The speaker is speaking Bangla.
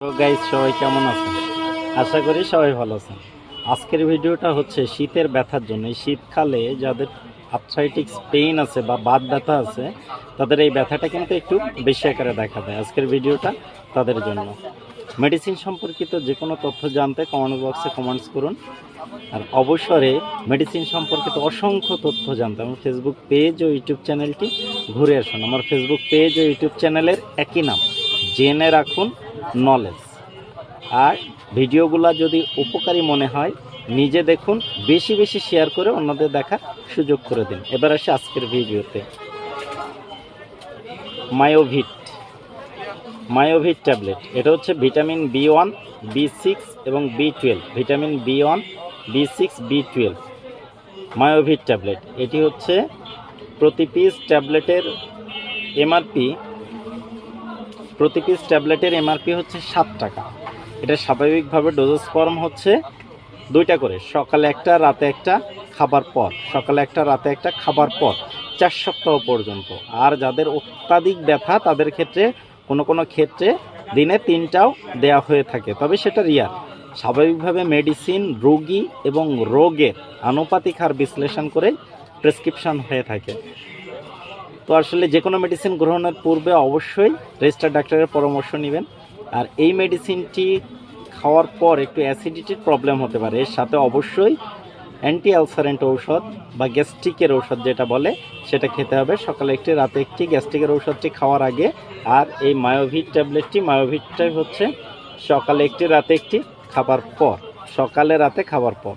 গাইজ সবাই কেমন আছেন? আশা করি সবাই ভালো আছেন। আজকের ভিডিওটা হচ্ছে শীতের ব্যথার জন্য। শীতকালে যাদের আর্থ্রাইটিক্স পেইন আছে বা বাদ ব্যথা আছে, তাদের এই ব্যথাটা কিন্তু একটু বেশি আকারে দেখা দেয় আজকের ভিডিওটা তাদের জন্য। মেডিসিন সম্পর্কিত যে কোনো তথ্য জানতে কমেন্ট বক্সে কমেন্টস করুন। আর অবসরে মেডিসিন সম্পর্কিত অসংখ্য তথ্য জানতে আমার ফেসবুক পেজ ও ইউটিউব চ্যানেলটি ঘুরে আসুন। আমার ফেসবুক পেজ ও ইউটিউব চ্যানেলের একই নাম। জেনে রাখুন নলেজ আর ভিডিওগুলো যদি উপকারী মনে হয়, নিজে দেখুন, বেশি বেশি শেয়ার করে অন্যদের দেখার সুযোগ করে দিন। এবার আসি আজকের ভিডিওতে। মায়োভিট। Myovit tablet. এটা হচ্ছে vitamin B one, B six এবং B twelve. Vitamin B one, B six, B twelve. Myovit tablet. এটি হচ্ছে প্রতি পিস ট্যাবলেটের এমআরপি প্রতি পিস ট্যাবলেটের এমআরপি হচ্ছে সাত টাকা। এটা স্বাভাবিকভাবে ডোজেস ফর্ম হচ্ছে দুইটা করে, সকালে একটা, রাতে একটা, খাবার পর। সকালে একটা, রাতে একটা, খাবার পর। চার সপ্তাহ পর্যন্ত। আর যাদের অত্যাধিক ব্যথা, তাদের ক্ষেত্রে, কোনো কোনো ক্ষেত্রে দিনে তিনটাও দেয়া হয়ে থাকে। তবে সেটা রিয়ার স্বাভাবিকভাবে মেডিসিন রোগী এবং রোগের আনুপাতিক হার বিশ্লেষণ করে প্রেসক্রিপশন হয়ে থাকে। তো আসলে যে কোনো মেডিসিন গ্রহণের পূর্বে অবশ্যই রেজিস্টার ডাক্তারের পরামর্শ নেবেন। আর এই মেডিসিনটি খাওয়ার পর একটু অ্যাসিডিটির প্রবলেম হতে পারে। এর সাথে অবশ্যই অ্যান্টি অ্যালসারেন্ট ঔষধ বা গ্যাস্ট্রিকের ঔষধ যেটা বলে, সেটা খেতে হবে। সকালে একটি, রাতে একটি গ্যাস্ট্রিকের ঔষধটি খাওয়ার আগে। আর এই মায়োভিট ট্যাবলেটটি মায়োভিটটাই হচ্ছে সকালে একটি, রাতে একটি খাবার পর, সকালে রাতে খাবার পর।